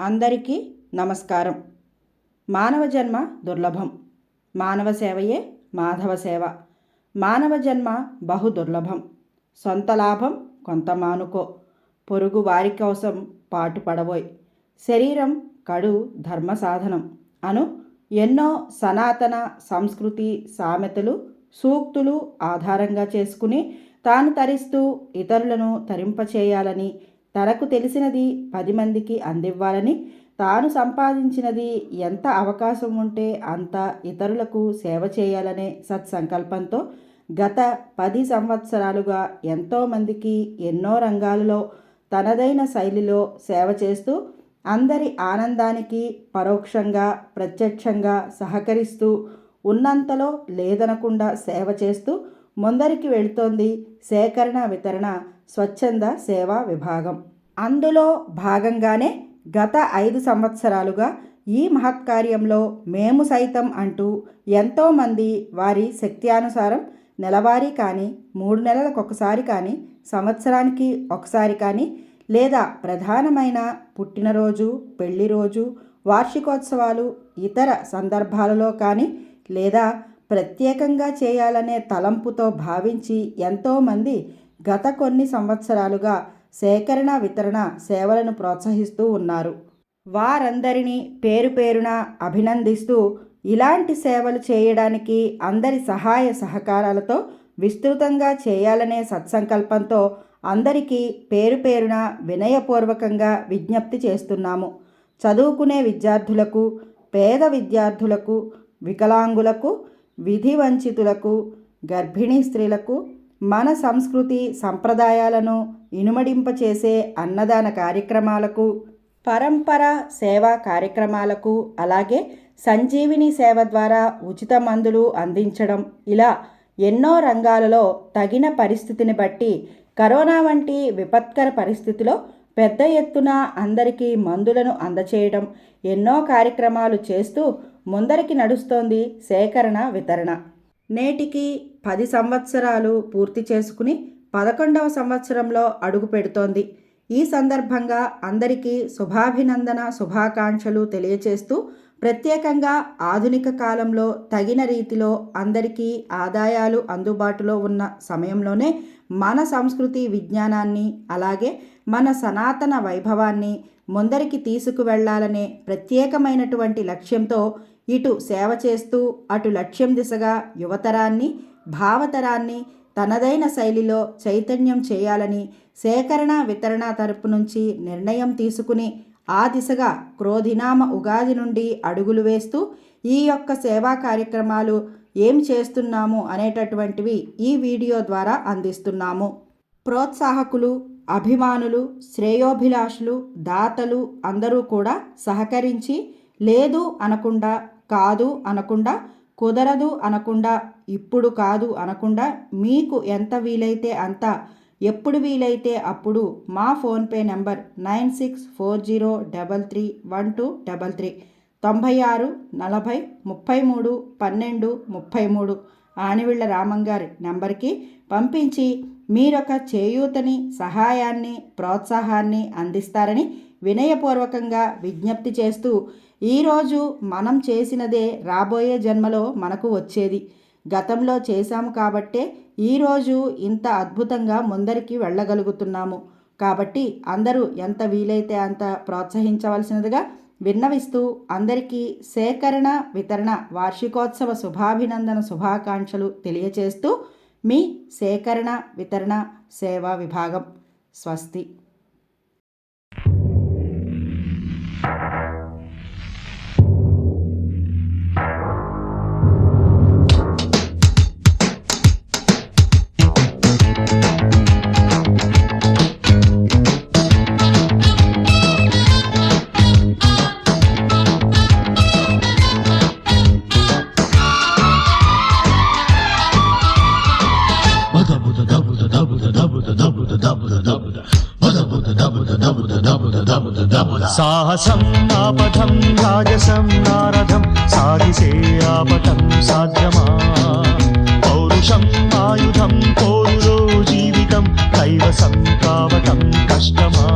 అందరికీ నమస్కారం. మానవ జన్మ దుర్లభం. మానవ సేవయే మాధవ సేవ. మానవ జన్మ బహు దుర్లభం. సొంత లాభం కొంత మానుకో. పొరుగు వారి కోసం పాటుపడబోయ్ శరీరం కడు ధర్మ సాధనం అను ఎన్నో సనాతన సంస్కృతి సామెతలు సూక్తులు ఆధారంగా చేసుకుని తాను తరిస్తూ ఇతరులను తరింపచేయాలని తనకు తెలిసినది పది మందికి అందివ్వాలని తాను సంపాదించినది ఎంత అవకాశం ఉంటే అంత ఇతరులకు సేవ చేయాలనే సత్సంకల్పంతో గత పది సంవత్సరాలుగా ఎంతోమందికి ఎన్నో రంగాలలో తనదైన శైలిలో సేవ చేస్తూ అందరి ఆనందానికి పరోక్షంగా ప్రత్యక్షంగా సహకరిస్తూ ఉన్నంతలో లేదనకుండా సేవ చేస్తూ ముందరికి వెళుతోంది సేకరణ వితరణ స్వచ్ఛంద సేవా విభాగం. అందులో భాగంగానే గత ఐదు సంవత్సరాలుగా ఈ మహత్కార్యంలో మేము సైతం అంటూ ఎంతోమంది వారి శక్త్యానుసారం నెలవారీ కానీ మూడు నెలలకు ఒకసారి కానీ సంవత్సరానికి ఒకసారి కానీ లేదా ప్రధానమైన పుట్టినరోజు పెళ్ళి రోజు వార్షికోత్సవాలు ఇతర సందర్భాలలో కానీ లేదా ప్రత్యేకంగా చేయాలనే తలంపుతో భావించి ఎంతోమంది గత కొన్ని సంవత్సరాలుగా సేకరణ వితరణ సేవలను ప్రోత్సహిస్తూ ఉన్నారు. వారందరినీ పేరు పేరున అభినందిస్తూ ఇలాంటి సేవలు చేయడానికి అందరి సహాయ సహకారాలతో విస్తృతంగా చేయాలనే సత్సంకల్పంతో అందరికీ పేరు పేరున వినయపూర్వకంగా విజ్ఞప్తి చేస్తున్నాము. చదువుకునే విద్యార్థులకు పేద విద్యార్థులకు వికలాంగులకు విధి వంచితులకు గర్భిణీ స్త్రీలకు మన సంస్కృతి సంప్రదాయాలను ఇనుమడింపచేసే అన్నదాన కార్యక్రమాలకు పరంపర సేవా కార్యక్రమాలకు అలాగే సంజీవిని సేవ ద్వారా ఉచిత మందులు అందించడం ఇలా ఎన్నో రంగాలలో తగిన పరిస్థితిని బట్టి కరోనా వంటి విపత్కర పరిస్థితిలో పెద్ద ఎత్తున అందరికీ మందులను అందచేయడం ఎన్నో కార్యక్రమాలు చేస్తూ ముందరికి నడుస్తోంది సేకరణ వితరణ. నేటికి పది సంవత్సరాలు పూర్తి చేసుకుని పదకొండవ సంవత్సరంలో అడుగు పెడుతోంది. ఈ సందర్భంగా అందరికీ శుభాభినందన శుభాకాంక్షలు తెలియచేస్తూ ప్రత్యేకంగా ఆధునిక కాలంలో తగిన రీతిలో అందరికీ ఆదాయాలు అందుబాటులో ఉన్న సమయంలోనే మన సంస్కృతి విజ్ఞానాన్ని అలాగే మన సనాతన వైభవాన్ని ముందరికి తీసుకువెళ్ళాలనే ప్రత్యేకమైనటువంటి లక్ష్యంతో ఇటు సేవ చేస్తూ అటు లక్ష్యం దిశగా యువతరాన్ని భావతరాన్ని తనదైన శైలిలో చైతన్యం చేయాలని సేకరణ వితరణ తరపు నుంచి నిర్ణయం తీసుకుని ఆ దిశగా క్రోధినామ ఉగాది నుండి అడుగులు వేస్తూ ఈ యొక్క సేవా కార్యక్రమాలు ఏం చేస్తున్నాము అనేటటువంటివి ఈ వీడియో ద్వారా అందిస్తున్నాము. ప్రోత్సాహకులు అభిమానులు శ్రేయోభిలాషులు దాతలు అందరూ కూడా సహకరించి లేదు అనకుండా కాదు అనకుండా కుదరదు అనకుండా ఇప్పుడు కాదు అనకుండా మీకు ఎంత వీలైతే అంత ఎప్పుడు వీలైతే అప్పుడు మా PhonePe number nine six four zero double three one two double three తొంభై ఆరు నలభై ముప్పై మూడు పన్నెండు ముప్పై మూడు ఆనివిళ్ళ రామంగారి నెంబర్కి పంపించి మీరొక చేయూతని సహాయాన్ని ప్రోత్సాహాన్ని అందిస్తారని వినయపూర్వకంగా విజ్ఞప్తి చేస్తూ ఈరోజు మనం చేసినదే రాబోయే జన్మలో మనకు వచ్చేది. గతంలో చేశాము కాబట్టే ఈరోజు ఇంత అద్భుతంగా ముందరికి వెళ్ళగలుగుతున్నాము. కాబట్టి అందరూ ఎంత వీలైతే అంత ప్రోత్సహించవలసినదిగా విన్నవిస్తూ అందరికీ సేకరణ వితరణ వార్షికోత్సవ శుభాభినందన శుభాకాంక్షలు తెలియచేస్తూ మీ సేకరణ వితరణ సేవా విభాగం. స్వస్తి. సాహసం నాపథం రాజసం నారథం సాగిసే ఆపథం సాధ్యమా? పౌరుషం ఆయుధం పోరులో జీవితం కైవసం కావటం కష్టమా?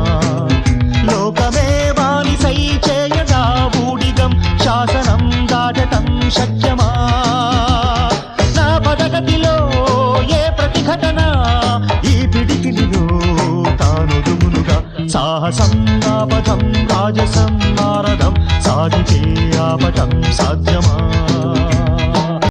సాహసం నాపథం రాజసం నారదం సాగితే ఆపటం సాధ్యమా?